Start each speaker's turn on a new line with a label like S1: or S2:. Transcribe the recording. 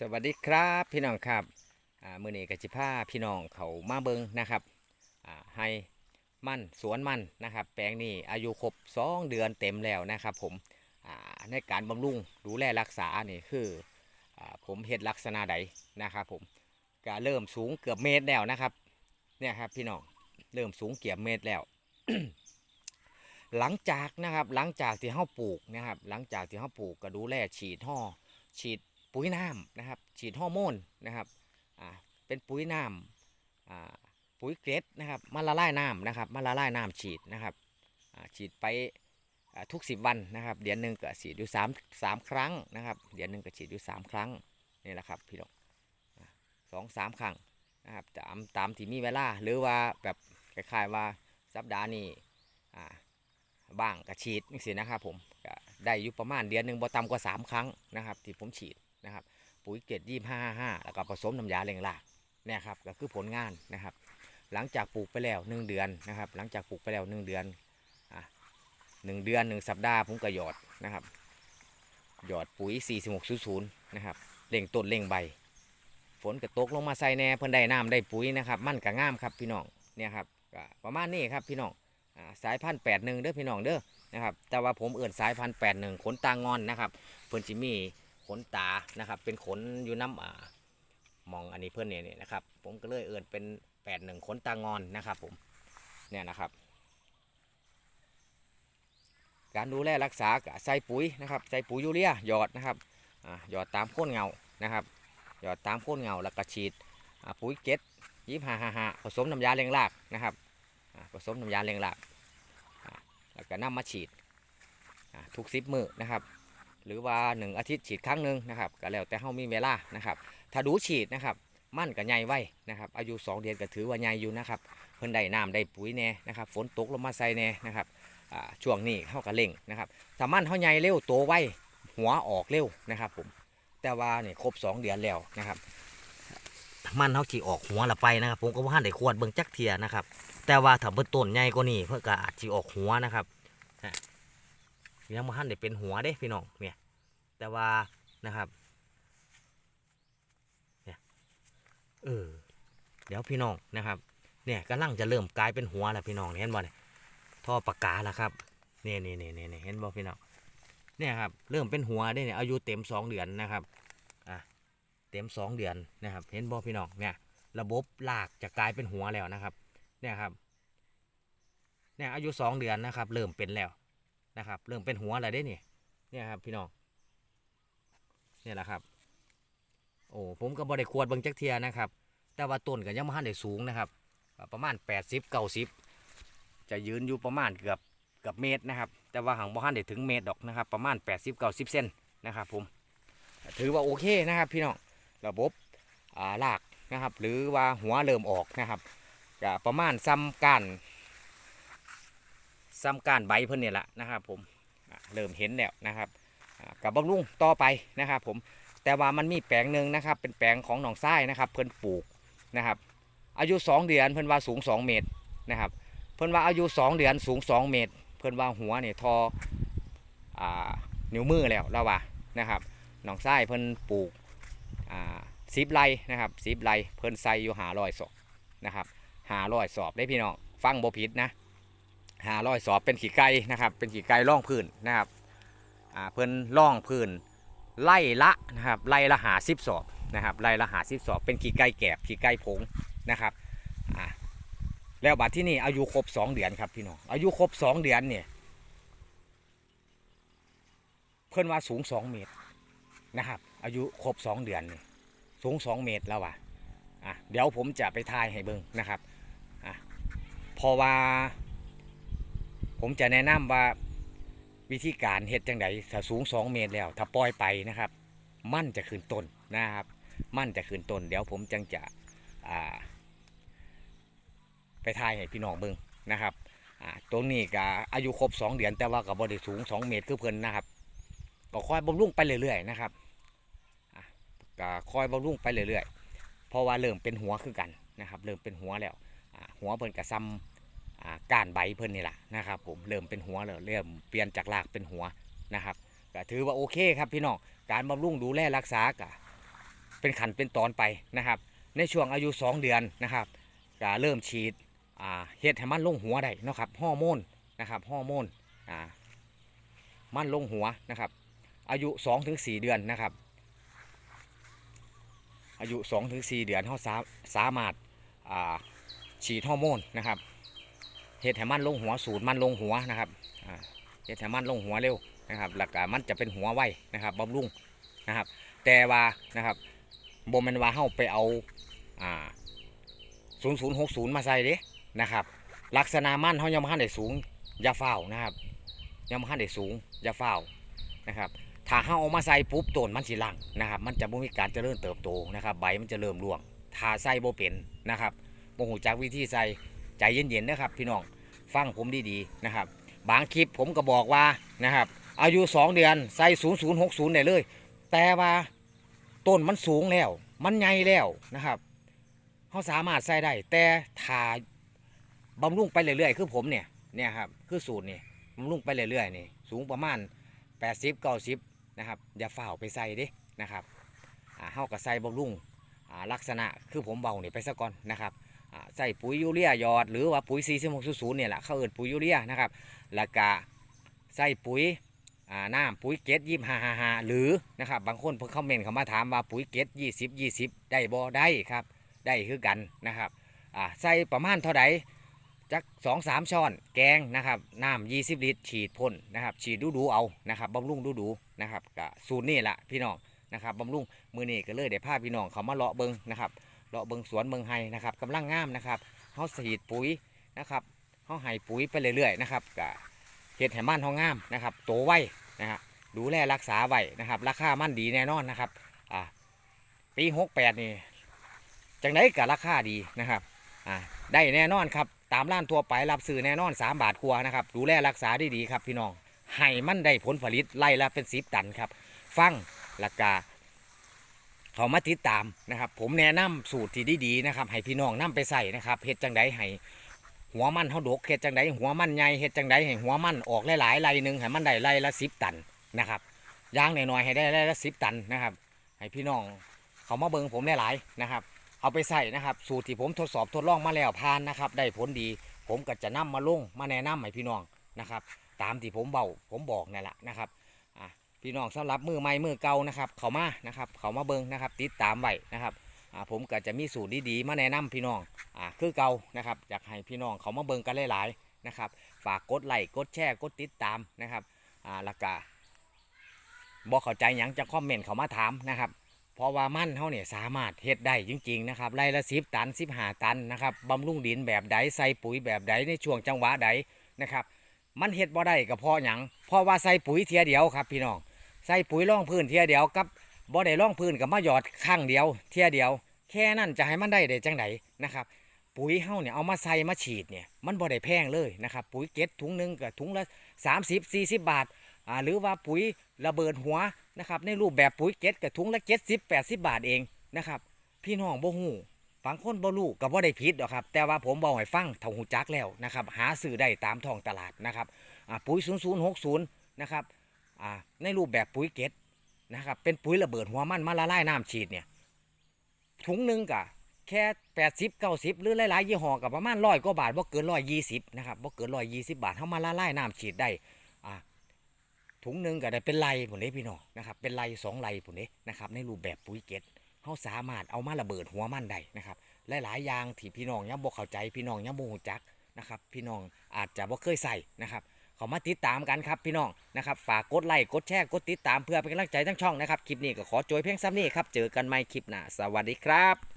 S1: สวัสดีครับพี่น้องครับมือนี้กจิพาพี่น้องเขามาเบิงนะครับให้มั่นสวนมันนะครับ แปลงนี้อายุครบ2เดือนเต็มแล้วนะครับ ผมในการบำรุงดูแลรักษานี่คืออผมเห็ดลักษณะใดนะครับ ผมก็เริ่มสูงเกือบเมตรแล้วนะครับเนี่ยครับพี่น้องเริ่มสูงเกือบเมตรแล้ว หลังจากนะครับหลังจากที่เฮาปลูกนะครับ หลังจากที่เฮาปลูกก็ดูแลฉีดห่อฉีด ปุ๋ยน้ำนะครับ ฉีดฮอร์โมนนะครับอ่าเป็นปุ๋ยน้ำอ่าปุ๋ยเกรดนะครับมาละลายน้ำนะครับมาละลายน้ำฉีดนะครับอ่าฉีดไปทุก 10 วันนะครับเดือนหนึ่งก็ฉีดอยู่สามสามครั้งนะครับเดือนหนึ่งก็ฉีดอยู่สามครั้งนี่แหละครับพี่น้องสองสามครั้งนะครับตามตามที่มีเวลาหรือว่าแบบคล้ายๆว่าสัปดาห์นี้อ่าบ้างก็ฉีดนี่สินะครับผมได้อยู่ประมาณเดือนหนึ่งบ่ต่ำกว่าสามครั้งนะครับที่ผมฉีด นะครับ ปุ๋ยเกล็ดยี่ห้าห้าแล้วก็ผสมน้ำยาเล่งรากเนี่ยครับก็คือผลงานนะครับ หลังจากปลูกไปแล้วหนึ่งเดือนนะครับ หลังจากปลูกไปแล้วหนึ่งเดือนอะหนึ่งเดือนหนึ่งสัปดาห์ผมก็หยอดนะครับ หยอดปุ๋ย 4 6 0 0นะครับเล่งต้นเล่งใบ ฝนก็ตกลงมาใส่แหน่เพิ่นได้น้ำได้ปุ๋ยนะครับ มั่นก็งามครับพี่น้องเนี่ยครับประมาณนี้ครับพี่น้องสายพันธุ์แปดหนึ่งเด้อพี่น้องเด้อนะครับแต่ว่าผมเอื่นสายพันธุ์แปดหนึ่งขนตางอนนะครับเพิ่นจิมี ขนตานะครับ เป็นขนอยู่น้ำอ่ามองอันนี้เพื่อนเนี่ยนี่นะครับ ผมก็เลยเอินเป็นแปดหนึ่งขนตางอนนะครับผมเนี่ยนะครับ การดูแลรักษากใส่ปุ๋ยนะครับใส่ปุ๋ยยูเรียหยอดนะครับหยอดตามโคนเงานะครับ หยอดตามโคนเงาแล้วก็ฉีดปุ๋ยเก็ดยี่ห้าห้าห้าผสมน้ำยาเลี้ยงรากนะครับผสมน้ำยาเลี้ยงรากแล้วก็นำมาฉีดทุกซิปมือนะครับ หรือว่าหนึ่งอาทิตย์ฉีดครั้งหนึ่งนะครับก็แล้วแต่เฮามีเวลานะครับถ้าดูฉีดนะครับมั่นกับใหญ่ไว้นะครับอายุ 2 เดือนก็ถือว่าใหญ่อยู่นะครับเพิ่นได้น้ำได้ปุ๋ยแน่นะครับฝนตกลงมาใส่แน่นะครับช่วงนี้เฮาก็เร่งนะครับถ้ามั่นเฮาใหญ่เร็วโตไวหัวออกเร็วนะครับผมแต่ว่าเนี่ยครบ 2 เดือนแล้วนะครับมันเฮาสิออกหัวละไปนะครับ ผมก็บ่ทันได้ควดเบิ่งจักเทียนะครับ แต่ว่าถ้าเบิ่ต้นใหญ่กว่านี้เพิ่นก็อาจสิออกหัวนะครับ ยังบ่ทันได้เป็นหัวเด้พี่น้องเนี่ยแต่ว่านะครับเนี่ยเออเดี๋ยวพี่น้องนะครับเนี่ยกำลังจะเริ่มกลายเป็นหัวแล้วพี่น้องเห็นบ่เนี่ยท่อปากกาแล้วครับเนี่ยเนี่ยเนี่ยเนี่ยเห็นบ่พี่น้องเนี่ยครับเริ่มเป็นหัวได้เนี่ยอายุเต็มสองเดือนนะครับอะเต็มสองเดือนนะครับ เห็นบ่พี่น้องเนี่ยระบบหลากจะกลายเป็นหัวแล้วนะครับ เนี่ยครับเนี่ยอายุสองเดือนนะครับ เริ่มเป็นแล้ว นะครับเริ่มเป็นหัวอะไรได้เนี่ยเนี่ยครับพี่น้องเนี่ยแหละครับ โอ้ผมก็บริควรบิ่งจักเทียนะครับ แต่ว่าต้นก็ยังไม่ทันได้สูงนะครับ ประมาณ 80 90 จะยืนอยู่ประมาณเกือบเกือบเมตรนะครับ แต่ว่าหางบ่ทันได้ถึงเมตรดอกนะครับ ประมาณ 80 90เซนนะครับผมถือว่าโอเคนะครับพี่น้องระบบอ่ารากนะครับ หรือว่าหัวเริ่มออกนะครับประมาณซ้ำกัน ซ้ำการใบเพิ่นเนี่ยแหละนะครับผมเริ่มเห็นแล้วนะครับกับบำรุงต่อไปนะครับผมแต่ว่ามันมีแปลงหนึ่งนะครับเป็นแปลงของหนองทรายนะครับเพิ่นปลูกนะครับอายุ 2 เดือนเพิ่นว่าสูง 2 เมตรนะครับเพิ่นว่าอายุ 2 เดือนสูง 2 เมตร เพิ่นว่าหัวเนี่ยทอนิ้วมือแล้วเราว่านะครับหนองทรายเพิ่นปลูกอ่าสิบไร่นะครับสิบไร่เพิ่นใส่อยู่หารอยศอกนะครับหารอยสอบได้พี่น้องฟังบ่ผิดนะ หาร้อยสอบเป็นขี่ไก่นะครับ เป็นขี่ไก่ล่องพื้นนะครับอ่าเพิ่นล่องพื้นไล่ละนะครับไล่ละหาสิบสอบนะครับไล่ละหาสิบสอบเป็นขี่ไก่แกบขี่ไก่ผงนะครับอ่าแล้วบัดที่นี่อายุครบสองเดือนครับพี่น้องอายุครบสองเดือนเนี่ยเพิ่นว่าสูงสองเมตรนะครับ อายุครบสองเดือนนี่สูงสองเมตรแล้วว่ะอะเดี๋ยวผมจะไปทายให้เบิ่งนะครับอะพอว่า ผมจะแนะนำว่าวิธีการเฮ็ดจังไดถ้าสูง 2 เมตรแล้ว ถ้าปล่อยไปนะครับ มั่นจะขึ้นต้นนะครับ มั่นจะขึ้นต้น เดี๋ยวผมจังจะอ่าไปทายให้พี่น้องเบิ่งนะครับอ่าตัวนี้ก็อายุครบ 2 เดือนแต่ว่าก็บ่ได้สูง 2 เมตรคือเพิ่นนะครับก็คอยบำรุงไปเรื่อยๆนะครับก็คอยบำรุงไปเรื่อยๆเพราะว่าเริ่มเป็นหัวคือกันนะครับ เริ่มเป็นหัวแล้วหัวเพิ่นก็ซ้ำ ก้านใบเพิ่นนี่แหละนะครับผมเริ่มเป็นหัวแล้วเริ่มเปลี่ยนจากรากเป็นหัวนะครับก็ถือว่าโอเคครับพี่น้องการบำรุงดูแลรักษากะเป็นขันเป็นตอนไปนะครับ ในช่วงอายุ 2 เดือนนะครับก็เริ่มฉีดเฮ็ดให้มันลงหัวได้นะครับฮอร์โมนนะครับฮอร์โมนมันลงหัวนะครับ อายุ 2-4 เดือนนะครับ อายุ 2-4 เดือนเขาสาสามารถฉีดฮอร์โมนนะครับ เฮ็ดให้มันลงหัวสูตรมันลงหัวนะครับเฮ็ดให้มันลงหัวเร็วนะครับแล้วก็มันจะเป็นหัวไวนะครับบำรุงนะครับ แต่ว่านะครับบ่ม่นว่าเฮาไปเอาอ่า0060มาใส่เด้นะครับ ลักษณะมันเฮายังบ่ทันได้สูงอย่าเฝ้านะครับยังบ่ทันได้สูงอย่าเฝ้านะครับถ้าเฮาเอามาใส่ปุ๊บต้นมันสิหลังนะครับ มันจะบ่มีการเจริญเติบโตนะครับ ใบมันจะเริ่มร่วงถ้าใส่บ่เป็นนะครับบ่ฮู้จักวิธีใส่ใจเย็นๆนะครับ พี่น้อง ฟังผมดีๆนะครับ บางคลิปผมก็บอกว่านะครับ อายุ 2 เดือนใส่0060ได้เลย แต่ว่าต้นมันสูงแล้ว มันใหญ่แล้วนะครับเขาสามารถใส่ได้ แต่ถ้าบำรุงไปเรื่อยๆ คือผมเนี่ยเนี่ยครับคือสูตรนี่บำรุงไปเรื่อยๆนี่สูงประมาณ 80 90นะครับอย่าฝ่าไปใส่ดินะครับเฮาก็ใส่บำรุงลักษณะคือผมเบานี่ไปซะก่อนนะครับ ใส่ปุ๋ยยูเรียหยอด หรือว่าปุ๋ย4600เนี่ยแหละเขาเอิ้นปุ๋ยยูเรียนะครับแล้วก็ใส่ปุ๋ยน้ำปุ๋ยเกตยี่ห้าห้าห้าหรือนะครับบางคนเพิ่งคอมเมนต์เข้ามาถามว่าปุ๋ยเกตยี่สิบยี่สิบได้บ่ได้ครับได้คือกันนะครับใส่ประมาณเท่าใดจักสองสามช้อนแกงนะครับน้ำยี่สิบลิตรฉีดพ่นนะครับฉีดดูดูเอานะครับบำรุงดูดูนะครับก็สูตรนี่แหละพี่น้องนะครับบำรุงมือนี้ก็เลยได้พาพี่น้องเขามาเลาะเบิ้งนะครับ เลาะเบิงสวนเบิงไฮนะครับกำลังงามนะครับเขาฉีดปุ๋ยนะครับเขาให้ปุ๋ยไปเรื่อยๆนะครับก็เห็ดแหมันห้องงามนะครับโตไวนะฮะดูแลรักษาไว้นะครับ ราคามั่นดีแน่นอนนะครับอ่าปีหกแปดนี่จังไดกับราคาดีนะครับอ่าได้แน่นอนครับตามร้านทั่วไปรับซื้อแน่นอน 3 บาทกว่านะครับดูแลรักษาได้ดีครับพี่น้องให้มันได้ผลผลิตไล่ละเป็นสิบตันครับ ฟังราคา เขามาติดตามนะครับ ผมแนะนำสูตรที่ดีๆนะครับให้พี่น้องนํไปใส่นะครับเฮ็ดจังไดให้หัวมันเฮาดกเฮ็ดจังไดหัวมันใหญ่เฮ็ดจังไดให้หัวมันออกหลายๆไรหนึ่งให้มันได้ไรละสิบตันนะครับย่างหน่อยๆให้ได้ไรละสิบตันนะครับ ให้พี่น้องเขามาเบิ่งผมหลายๆนะครับ เอาไปใส่นะครับ สูตรที่ผมทดสอบทดลองมาแล้วผ่านนะครับ ได้ผลดี ผมก็จะนำมาลงมาแนะนำให้พี่น้องนะครับ ตามที่ผมเบาผมบอกนั่นแหละนะครับ พี่น้องสำหรับมือใหม่มือเก่านะครับ เขามานะครับเขามาเบิ่งนะครับ ติดตามไว้นะครับผมก็จะมีสูตรดีๆมาแนะนำพี่น้องอคือเก่านะครับอยากให้พี่น้องเขามาเบิ่งกันหลายๆนะครับ ฝากกดไลค์กดแชร์กดติดตามนะครับอ่าแล้วก็บอกเข้าใจยังจะคอมเมนต์เขามาถามนะครับเพราะว่ามันเขาเนี่ยสามารถเฮ็ดได้จริงๆนะครับไร่ละสิบตันสิบหาตันนะครับบำรุงดินแบบใดใส่ปุ๋ยแบบใดในช่วงจังหวะใดนะครับ มันเฮ็ดบ่ได้ก็เพราะหยังเพราะว่าใส่ปุ๋ยเทียเดียวครับพี่น้อง ใส่ปุ๋ยร่องพื้นเทียเดียวกับบ่ได้ร่องพื้นกับมาหยอดข้างเดียว เทียเดียว แค่นั้นจะให้มันได้ได้จังไดนนะครับ ปุ๋ยเฮาเนี่ยเอามาใส่มาฉีดเนี่ยมันบ่ได้แพงเลยนะครับ ปุ๋ยเก็ตถุงหนึงก็ถุงละ30 40 บาทอ่าหรือว่าปุ๋ยระเบิดหัวนะครับในรูปแบบปุ๋ยเก็ตก็ถุงละ70 80 บาทเองนะครับ พี่น้องบ่ฮู้บางคนบ่รู้ก็บ่ได้ผิดหรอกครับ แต่ว่าผมบอกให้ฟังเท่าหูจักแล้วนะครับ หาซื้อได้ตามท้องตลาดนะครับอ่าปุ๋ย 0060 นะครับ ในรูปแบบปุ๋ยเก็ตนะครับเป็นปุ๋ยระเบิดหัวมันมาละลายน้ำฉีดเนี่ยถุงหนึ่งก็แค่แปดสิบเก้าสิบหรือหลายๆยี่ห้อกับประมาณร้อยกว่าบาทบ่เกินร้อยยี่สิบนะครับบ่เกินร้อยยี่สิบบาทเข้ามาละลายน้ำฉีดได้อ่าถุงหนึ่งก็ได้เป็นไรผุนนี้พี่น้องนะครับเป็นไรสองไรผุนนี้นะครับในรูปแบบปุ๋ยเก็ตเขาสามารถเอามาระเบิดหัวมันได้นะครับหลายๆอย่างที่พี่น้องยังบ่เข้าใจพี่น้องยังบ่ฮู้จักนะครับพี่น้องอาจจะบ่เคยใส่นะครับ เขามาติดตามกันครับพี่น้องนะครับฝากกดไลค์กดแชร์กดติดตามเพื่อเป็นกำลังใจทั้งช่องนะครับคลิปนี้ก็ขอโจยเพียงซ้ำนี้ครับเจอกันใหม่คลิปหน้าสวัสดีครับ